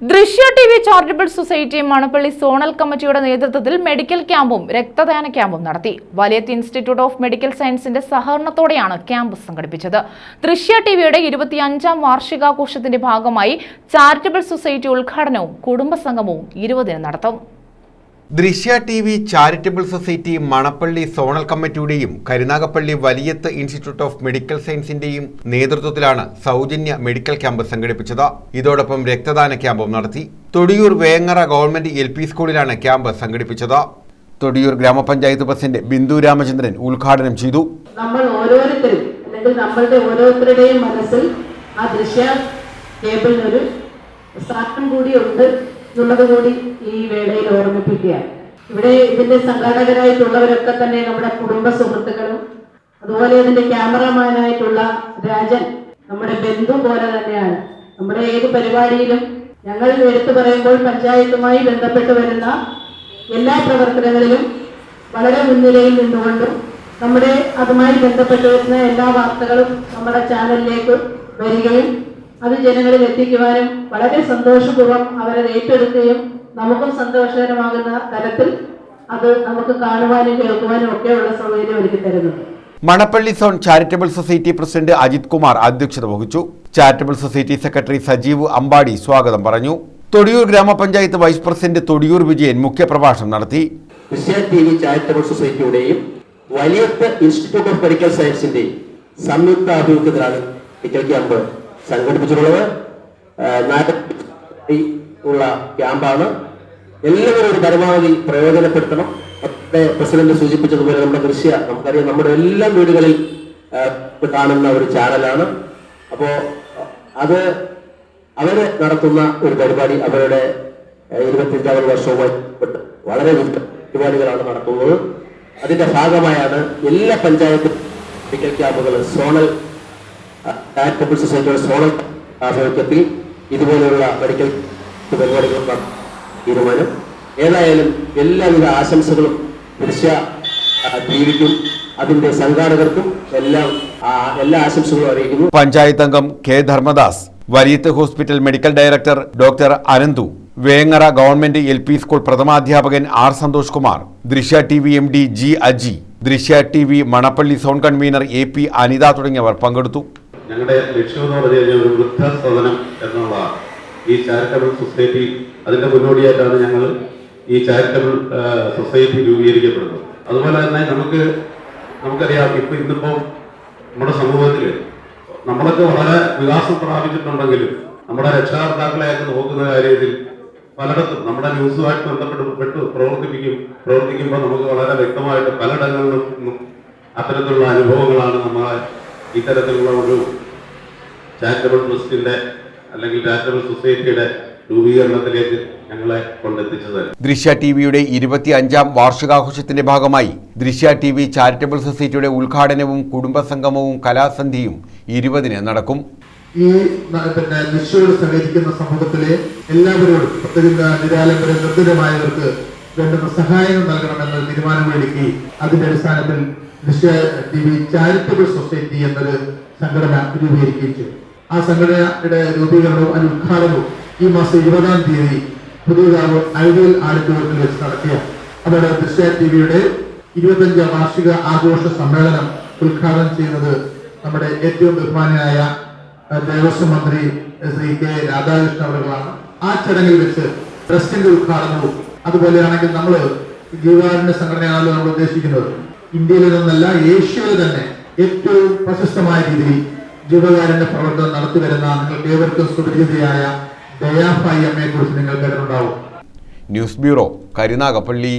Drishya T V charitable society Manappally zonal കമ്മിറ്റിയുടെ നേതൃത്വത്തിൽ medical ക്യാമ്പും രക്തദാന ക്യാമ്പും നടത്തി. വലയത്ത് ഇൻസ്റ്റിറ്റ്യൂട്ട് ഓഫ് മെഡിക്കൽ സയൻസിന്റെ സഹകരണത്തോടെയാണ് ക്യാമ്പ് സംഘടിപ്പിച്ചത്. ദൃശ്യ ടി വിയുടെ ഇരുപത്തിയഞ്ചാം വാർഷികാഘോഷത്തിന്റെ ഭാഗമായി ചാരിറ്റബിൾ സൊസൈറ്റി ഉദ്ഘാടനവും കുടുംബസംഗമവും ഇരുപതിന് നടത്തും. Drishya T V charitable society Manappally zonal കമ്മിറ്റിയുടെയും Karunagappally Valiyath institute of medical സയൻസിന്റെയും നേതൃത്വത്തിലാണ് സൗജന്യ മെഡിക്കൽ ക്യാമ്പ് സംഘടിപ്പിച്ചത്. ഇതോടൊപ്പം രക്തദാന ക്യാമ്പും നടത്തി. തൊടിയൂർ വേങ്ങറ ഗവൺമെന്റ് എൽ സ്കൂളിലാണ് ക്യാമ്പ് സംഘടിപ്പിച്ചത്. തൊടിയൂർ ഗ്രാമപഞ്ചായത്ത് പ്രസിഡന്റ് ബിന്ദു രാമചന്ദ്രൻ ഉദ്ഘാടനം ചെയ്തു. നമ്മൾ ഓരോരുത്തരും അല്ലെങ്കിൽ നമ്മളുടെ ഓരോരുത്തരുടെയും മനസ്സിൽ ആ ദൃശ്യ കേബിളിനൊരു കൂടിയുണ്ട് എന്നുള്ളത് കൂടി ഈ വേളയിൽ ഓർമ്മിപ്പിക്കുകയാണ്. ഇവിടെ ഇതിന്റെ സംഘാടകരായിട്ടുള്ളവരൊക്കെ തന്നെ നമ്മുടെ കുടുംബ സുഹൃത്തുക്കളും അതുപോലെ ഇതിന്റെ ക്യാമറമാനായിട്ടുള്ള രാജൻ നമ്മുടെ ബന്ധു പോലെ തന്നെയാണ്. നമ്മുടെ ഏത് പരിപാടിയിലും ഞങ്ങൾ എടുത്തു പറയുമ്പോൾ പഞ്ചായത്തുമായി ബന്ധപ്പെട്ട് വരുന്ന എല്ലാ പ്രവർത്തനങ്ങളിലും വളരെ മുൻനിരയിൽ നിന്നുകൊണ്ടും നമ്മുടെ അതുമായി ബന്ധപ്പെട്ട് വരുന്ന എല്ലാ വാർത്തകളും നമ്മുടെ ചാനലിലേക്ക് വരികയും അത് ജനങ്ങളിൽ എത്തിക്കുവാനും വളരെ സന്തോഷപൂർവം അവരെ ഏറ്റെടുക്കുകയും നമുക്കും സന്തോഷകരമാകുന്ന തരത്തിൽ അത് നമുക്ക് കാണുവാനും കേൾക്കുവാനും ഒക്കെയുള്ള സൗകര്യം ഒരുക്കി തരുന്നുണ്ട്. Manappally zone charitable society president Ajith Kumar അധ്യക്ഷത വഹിച്ചു. Charitable society secretary Sajeev Ambadi സ്വാഗതം പറഞ്ഞു. തൊടിയൂർ ഗ്രാമപഞ്ചായത്ത് വൈസ് പ്രസിഡന്റ് തൊടിയൂർ വിജയൻ മുഖ്യപ്രഭാഷണം നടത്തി. ക്രിസ്ത്യൻ ടി വി ചാരിറ്റബിൾ സൊസൈറ്റിയുടെയും വലിയത്ത് ഇൻസ്റ്റിറ്റ്യൂട്ട് ഓഫ് മെഡിക്കൽ സയൻസിന്റെയും സംയുക്ത ആഭിമുഖ്യത്തിലാണ് ക്യാമ്പ് സംഘടിപ്പിച്ചിട്ടുള്ളത് ഉള്ള ക്യാമ്പാണ്. എല്ലാവരും ഒരു പരമാവധി പ്രയോജനപ്പെടുത്തണം. നമ്മുടെ പ്രസിഡന്റ് സൂചിപ്പിച്ചതുപോലെ നമ്മുടെ ദൃശ്യ നമുക്കറിയാം നമ്മുടെ എല്ലാ വീടുകളിൽ കാണുന്ന ഒരു ചാനലാണ്. അപ്പോ അത് അവർ നടത്തുന്ന ഒരു പരിപാടി അവരുടെ ഇരുപത്തിയഞ്ചാമത് വർഷവുമായി വളരെ പരിപാടികളാണ് നടത്തുന്നത്. അതിന്റെ ഭാഗമായാണ് എല്ലാ പഞ്ചായത്ത് മെഡിക്കൽ ക്യാമ്പുകൾ സോണൽ ചാരിറ്റബിൾ സൊസൈറ്റിയുടെ സോണൽ ആഭിമുഖ്യത്തിൽ ഇതുപോലെയുള്ള മെഡിക്കൽ പരിപാടികൾ തീരുമാനം. ഏതായാലും എല്ലാവിധ ആശംസകളും ദൃശ്യ ജീവിക്കും അതിന്റെ സംഘാടകർക്കും എല്ലാം എല്ലാ ആശംസകളും അറിയിക്കുന്നു. പഞ്ചായത്ത് അംഗം K Dharmadas Variyath hospital medical director doctor Ananthu Vengara government L P school പ്രഥമാധ്യാപകൻ R Santhosh Kumar Drishya T V M D G Aji Drishya T V Manappally zone convener A P Anitha തുടങ്ങിയവർ പങ്കെടുത്തു. ഞങ്ങളുടെ ലക്ഷ്യം എന്ന് പറഞ്ഞു കഴിഞ്ഞാൽ ഒരു വൃദ്ധസദനം എന്നുള്ളതാണ്. ഈ ചാരിറ്റബിൾ സൊസൈറ്റി അതിന്റെ മുന്നോടിയായിട്ടാണ് ഞങ്ങൾ ഈ ചാരിറ്റബിൾ സൊസൈറ്റി രൂപീകരിക്കപ്പെടുന്നത്. അതുപോലെ തന്നെ നമുക്ക് നമുക്കറിയാം ഇപ്പൊ ഇന്നിപ്പോൾ നമ്മുടെ സമൂഹത്തിൽ നമ്മളൊക്കെ വളരെ വികാസം പ്രാപിച്ചിട്ടുണ്ടെങ്കിലും നമ്മുടെ രക്ഷാകർത്താക്കളെയൊക്കെ നോക്കുന്ന കാര്യത്തിൽ പലയിടത്തും നമ്മുടെ ന്യൂസുമായിട്ട് ബന്ധപ്പെട്ട് പെട്ട് പ്രവർത്തിപ്പിക്കും പ്രവർത്തിക്കുമ്പോൾ നമുക്ക് വളരെ വ്യക്തമായിട്ട് പലയിടങ്ങളിലും അത്തരത്തിലുള്ള അനുഭവങ്ങളാണ് നമ്മളെ ഇത്തരത്തിലുള്ള ഒരു ചാരിറ്റബിൾ ട്രസ്റ്റിന്റെ അല്ലെങ്കിൽ ചാരിറ്റബിൾ സൊസൈറ്റിയുടെ രൂപീകരണത്തിലേക്ക് ഞങ്ങളെ കൊണ്ടെത്തിച്ചത്. ദൃശ്യ ടി വിയുടെ ഇരുപത്തി അഞ്ചാം വാർഷികാഘോഷത്തിന്റെ ഭാഗമായി ദൃശ്യ ടി വി ചാരിറ്റബിൾ സൊസൈറ്റിയുടെ ഉദ്ഘാടനവും കുടുംബസംഗമവും കലാസന്ധിയും ഇരുപതിന് നടക്കും. ഈ പിന്നെ നിശ്ചയോട് സഹകരിക്കുന്ന സമൂഹത്തിലെ എല്ലാവരോടും പ്രത്യേകിച്ച് നിരാലംബര നിർദ്ദിതമായവർക്ക് വേണ്ടുന്ന സഹായങ്ങൾ നൽകണമെന്ന തീരുമാനമെടുക്കി അതിന്റെ അടിസ്ഥാനത്തിൽ ദൃശ്യ ടി വി ചാരിറ്റബിൾ സൊസൈറ്റി എന്നൊരു സംഘടന രൂപീകരിക്കുകയും ചെയ്തു. ആ സംഘടനയുടെ രൂപീകരണവും അതിന് ഉദ്ഘാടനവും ഈ മാസം ഇരുപതാം തീയതി പുതിയതാവ് ഐഡിയൽ ആഡിറ്റോറിയത്തിൽ വെച്ച് നടത്തിയ അതോടെ ദൃശ്യ ടി വിയുടെ ഇരുപത്തഞ്ചാം വാർഷിക ആഘോഷ സമ്മേളനം ഉദ്ഘാടനം ചെയ്യുന്നത് നമ്മുടെ ഏറ്റവും ബഹുമാനായ ദേവസ്വം മന്ത്രി ശ്രീ കെ രാധാകൃഷ്ണൻ അവരുകളാണ്. ആ ചടങ്ങിൽ വെച്ച് ട്രസ്റ്റിന്റെ ഉദ്ഘാടനവും അതുപോലെയാണെങ്കിൽ നമ്മൾ ജീവാരണ്യ സംഘടനയാണല്ലോ നമ്മൾ ഉദ്ദേശിക്കുന്നത്. ഇന്ത്യയിൽ നിന്നല്ല ഏഷ്യയിൽ തന്നെ ഏറ്റവും പ്രശസ്തമായ രീതിയിൽ ജീവകാരുണ്യ പ്രവർത്തനം നടത്തി വരുന്ന നിങ്ങൾക്ക് ഏവർക്കും സുപരിചിതയായ ദയാഫായി അമ്മയെ കുറിച്ച് നിങ്ങൾ കേട്ടിട്ടുണ്ടാവും ന്യൂസ് ബ്യൂറോ കരുനാഗപ്പള്ളി.